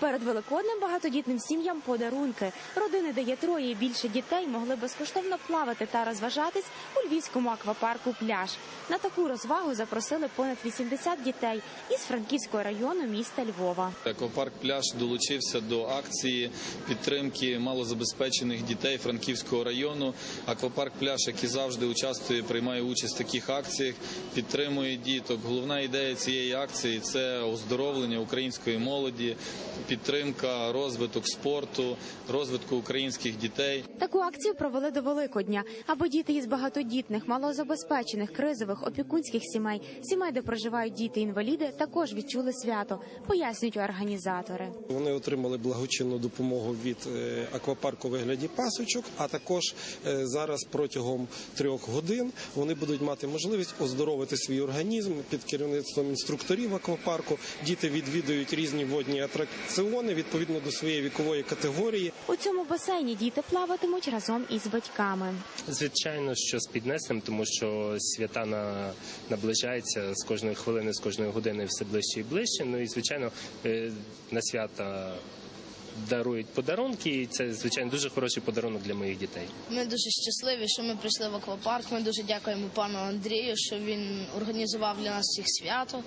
Перед великодним багатодітним сім'ям подарунки. Родини, де є троє і більше дітей, могли безкоштовно плавати та розважатись у львівському аквапарку пляж. На таку розвагу запросили понад 80 дітей із Франківського району міста Львова. Еквапарк пляж долучився до акції підтримки малозабезпечених дітей Франківського району. Аквапарк пляж, як і завжди участвує, приймає участь в таких акціях, підтримує діток. Головна ідея цієї акції це оздоровлення української молоді, підтримка, розвиток спорту, розвитку українських дітей. Таку акцію провели до Великодня, аби діти із багатодітних, малозабезпечених, кризових, опікунських сімей, сімей, де проживають діти-інваліди, також відчули свято, пояснюють організатори. Вони отримали благочинну допомогу від е, аквапарку вигляді пасочок. А також е, зараз протягом трьох годин вони будуть мати можливість оздоровити свій організм під керівництвом інструкторів аквапарку. Діти відвідують різні водні атракціони відповідно до своєї вікової категорії. У цьому басейні діти плаватимуть разом із батьками. Звичайно, що з піднесенням, тому що свята на, наближаються з кожної хвилини, з кожної години все ближче і ближче. Ну і звичайно, е, на свята дарують подарунки, і це звичайно дуже хороший подарунок для моїх дітей. Ми дуже щасливі, що ми прийшли в аквапарк. Ми дуже дякуємо пану Андрію, що він організував для нас всіх свято.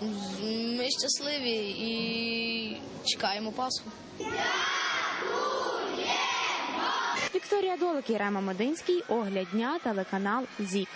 Ми щасливі і чекаємо Пасху. Вікторія Долик і Рема Мединський. Огляд дня. Телеканал ЗІК.